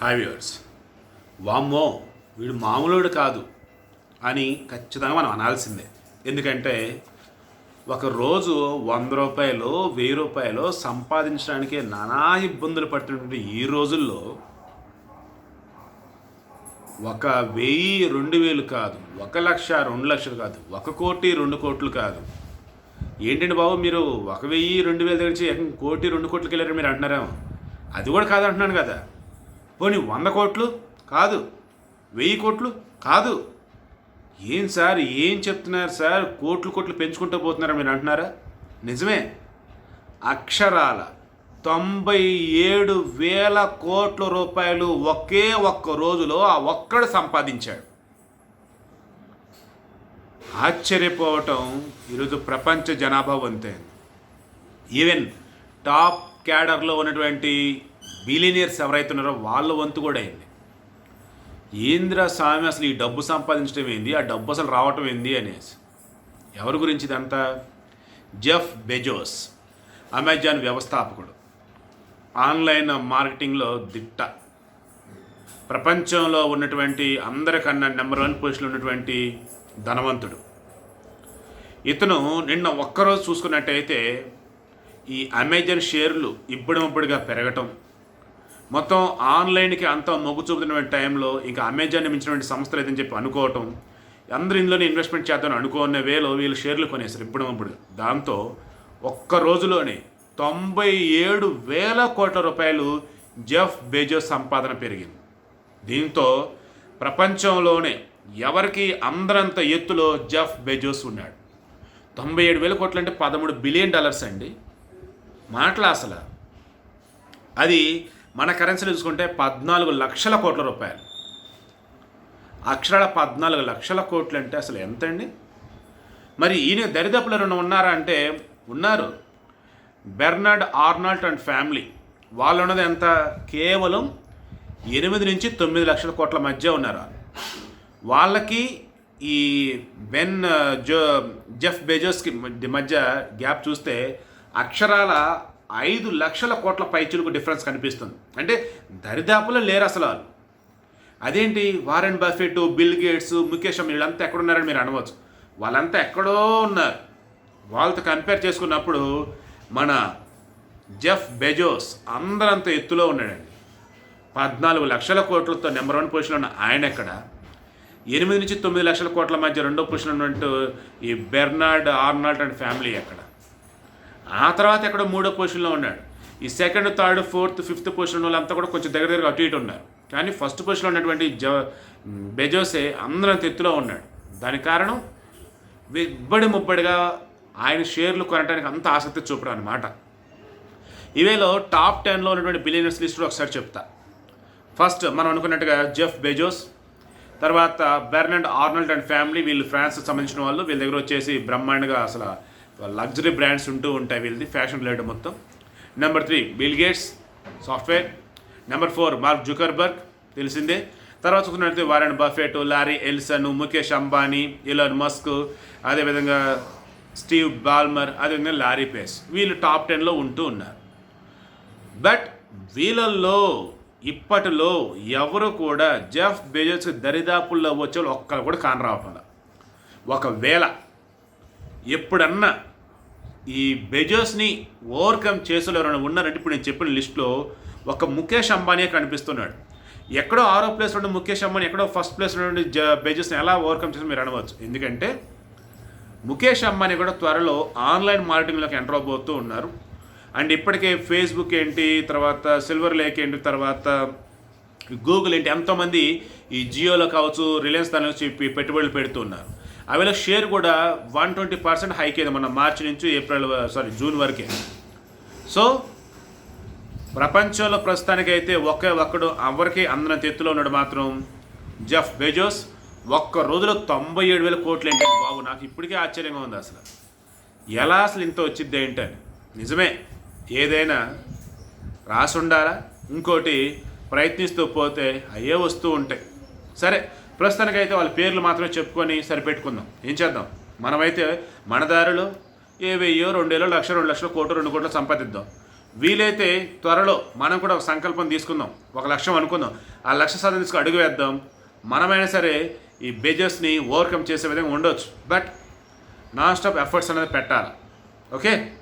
Hi viewers వామ్మో వీడు మామూలుడు కాదు అని ఖచ్చితంగా మనం అనాల్సిందే. ఎందుకంటే ఒక రోజు వంద రూపాయలు వెయ్యి రూపాయలు సంపాదించడానికి నానా ఇబ్బందులు పడుతున్నటువంటి ఈ రోజుల్లో ఒక వెయ్యి రెండు వేలు కాదు ఒక లక్ష రెండు లక్షలు కాదు ఒక కోటి రెండు కోట్లు కాదు. ఏంటండి బాబు మీరు ఒక వెయ్యి రెండు వేల దగ్గర నుంచి కోటి రెండు కోట్లకి వెళ్ళారు మీరు అంటున్నారేమో? అది కూడా కాదంటున్నాను కదా. పోనీ వంద కోట్లు? కాదు. వెయ్యి కోట్లు? కాదు. ఏం సార్ ఏం చెప్తున్నారు సార్? కోట్లు కోట్లు పెంచుకుంటూ పోతున్నారా మీరు అంటున్నారా? నిజమే. అక్షరాల తొంభై ఏడు వేల కోట్ల రూపాయలు ఒకే ఒక్క రోజులో ఆ ఒక్కడు సంపాదించాడు. ఆశ్చర్యపోవటం ఈరోజు ప్రపంచ జనాభా వంతైంది. ఈవెన్ టాప్ క్యాడర్లో ఉన్నటువంటి బిలినియర్స్ ఎవరైతే ఉన్నారో వాళ్ళ వంతు కూడా అయింది. ఏంద్ర స్వామి అసలు ఈ డబ్బు సంపాదించడం ఏంది? ఆ డబ్బు అసలు రావటం ఏంది అనేసి. ఎవరి గురించి ఇదంతా? జెఫ్ బెజోస్ అమెజాన్ వ్యవస్థాపకుడు. ఆన్లైన్ మార్కెటింగ్లో దిట్ట. ప్రపంచంలో ఉన్నటువంటి అందరికన్నా నెంబర్ వన్ పొజిషన్లో ఉన్నటువంటి ధనవంతుడు. ఇతను నిన్న ఒక్కరోజు చూసుకున్నట్టయితే ఈ అమెజాన్ షేర్లు ఇప్పుడమిప్పుడుగా పెరగటం మొత్తం ఆన్లైన్కి అంత మొగ్గు చూపుతున్న టైంలో ఇంకా అమెజాన్ మించినటువంటి సంస్థలు ఏదని చెప్పి అనుకోవటం అందరూ ఇందులోనే ఇన్వెస్ట్మెంట్ చేద్దామని అనుకునే వేలో వీళ్ళు షేర్లు కొనేసారు ఇప్పుడప్పుడు దాంతో ఒక్క రోజులోనే తొంభై ఏడు వేల కోట్ల రూపాయలు జెఫ్ బెజోస్ సంపాదన పెరిగింది. దీంతో ప్రపంచంలోనే ఎవరికి అందరంత ఎత్తులో జెఫ్ బెజోస్ ఉన్నాడు. తొంభై ఏడు వేల కోట్లు అంటే పదమూడు బిలియన్ డాలర్స్ అండి. మాటలు అసలు. అది మన కరెన్సీలో చూసుకుంటే పద్నాలుగు లక్షల కోట్ల రూపాయలు. అక్షరాల పద్నాలుగు లక్షల కోట్లు అంటే అసలు ఎంత అండి మరి ఈయన దరిదాపులు ఎవరైనా ఉన్నారా అంటే ఉన్నారు. Bernard Arnault and family. వాళ్ళు ఉన్నది ఎంత? కేవలం ఎనిమిది నుంచి తొమ్మిది లక్షల కోట్ల మధ్య ఉన్నారు వాళ్ళకి ఈ బెన్ జో జెఫ్ బెజోస్కి మధ్య- మధ్య గ్యాప్ చూస్తే అక్షరాల ఐదు లక్షల కోట్ల పైచులకు డిఫరెన్స్ కనిపిస్తుంది. అంటే దరిదాపులో లేరు అసలు వాళ్ళు. అదేంటి? Warren Buffett Bill Gates Mukesh వీళ్ళంతా ఎక్కడున్నారని మీరు అనవచ్చు. వాళ్ళంతా ఎక్కడో ఉన్నారు. వాళ్ళతో కంపేర్ చేసుకున్నప్పుడు మన జెఫ్ బెజోస్ అందరంత ఎత్తులో ఉన్నాడండి. పద్నాలుగు లక్షల కోట్లతో నెంబర్ వన్ పొజిషన్లో ఉన్న ఆయన ఎక్కడ? ఎనిమిది నుంచి తొమ్మిది లక్షల కోట్ల మధ్య రెండో పొజిషన్ ఉన్నట్టు ఈ బెర్నార్డ్ ఆర్నాల్డ్ అండ్ ఫ్యామిలీ ఎక్కడ? ఆ తర్వాత ఎక్కడో మూడో పొజిషన్లో ఉన్నాడు. ఈ second third fourth fifth position వాళ్ళంతా కూడా కొంచెం దగ్గర దగ్గర అటు ఇటు ఉన్నారు. కానీ ఫస్ట్ పొజిషన్లో ఉన్నటువంటి జ బెజోసే అందరం ఎత్తులో ఉన్నాడు. దానికి కారణం ఇబ్బడి ముబ్బడిగా ఆయన షేర్లు కొనడానికి అంత ఆసక్తి చూపడం అనమాట ఇవేలో టాప్ టెన్లో ఉన్నటువంటి బిలియనర్స్ లిస్టులో ఒకసారి చెప్తా. ఫస్ట్ మనం అనుకున్నట్టుగా జెఫ్ బెజోస్ తర్వాత బెర్నండ్ ఆర్నల్డ్ అండ్ ఫ్యామిలీ వీళ్ళు ఫ్రాన్స్కి సంబంధించిన వాళ్ళు వీళ్ళ దగ్గర వచ్చేసి బ్రహ్మాండ్గా అసలు లగ్జరీ బ్రాండ్స్ ఉంటూ ఉంటాయి వీళ్ళది ఫ్యాషన్ రిలేటెడ్ మొత్తం. Number three Bill Gates software number four Mark Zuckerberg తెలిసిందే. తర్వాత చూసుకున్నట్లయితే Warren Buffett Larry Ellison Mukesh Ambani Elon Musk అదేవిధంగా స్టీవ్ బాల్మర్ అదేవిధంగా లారీ పేస్ వీళ్ళు టాప్ టెన్లో ఉంటూ ఉన్నారు. బట్ వీళ్ళల్లో ఇప్పటిలో ఎవరు కూడా జెఫ్ బెజోస్ దరిదాపుల్లో వచ్చే వాళ్ళు ఒక్కరు కూడా కానరావట్ల ఒకవేళ ఎప్పుడన్నా ఈ బెజోస్ని ఓవర్కమ్ చేసేలో ఎవరైనా ఉన్నారంటే ఇప్పుడు నేను చెప్పిన లిస్ట్లో ఒక ముఖేష్ అంబానీ కనిపిస్తున్నాడు. ఎక్కడో ఆరో ప్లేస్ ఉన్న ముఖేష్ అంబానీ ఎక్కడో ఫస్ట్ ప్లేస్ ఉండి జ ఎలా ఓవర్కమ్ చేసి మీరు అనవచ్చు. ఎందుకంటే ముఖేష్ అంబానీ కూడా త్వరలో ఆన్లైన్ మార్కెటింగ్లోకి ఎంటర్ అవబోతూ ఉన్నారు. అండ్ ఇప్పటికే ఫేస్బుక్ ఏంటి తర్వాత సిల్వర్ లేక్ ఏంటి తర్వాత గూగుల్ ఏంటి ఎంతోమంది ఈ జియోలో కావచ్చు రిలయన్స్ దాని నుంచి పెట్టుబడులు పెడుతున్నారు అవిలో షేర్ కూడా వన్ ట్వంటీ పర్సెంట్ హైక్ అయింది మన మార్చి నుంచి ఏప్రిల్ సారీ జూన్ వరకే. సో ప్రపంచంలో ప్రస్తుతానికైతే ఒకే ఒక్కడు ఎవరికి అందరం ఎత్తులో ఉన్నాడు మాత్రం జెఫ్ బెజోస్. ఒక్క రోజులో తొంభై ఏడు వేల కోట్లు ఏంటంటే బాబు? నాకు ఇప్పటికే ఆశ్చర్యంగా ఉంది అసలు. ఎలా అసలు ఇంత వచ్చింది ఏంటని నిజమే ఏదైనా రాసుండాలా? ఇంకోటి ప్రయత్నిస్తూ పోతే అయ్యే వస్తూ ఉంటాయి. సరే ప్రస్తుతానికైతే వాళ్ళ పేర్లు మాత్రమే చెప్పుకొని సరిపెట్టుకుందాం. ఏం చేద్దాం? మనమైతే మన దారిలో ఏ వెయ్యో రెండేళ్ళు లక్ష రెండు లక్షలు కోట్లు రెండు కోట్లు సంపాదిద్దాం. వీలైతే త్వరలో మనం కూడా ఒక సంకల్పం తీసుకుందాం. ఒక లక్ష్యం అనుకుందాం. ఆ లక్ష్య సాధన తీసుకు అడుగు వేద్దాం. మనమైనా సరే ఈ బేజెస్ని ఓవర్కమ్ చేసే విధంగా ఉండొచ్చు. బట్ నాన్ స్టాప్ ఎఫర్ట్స్ అనేది పెట్టాలి? ఓకే?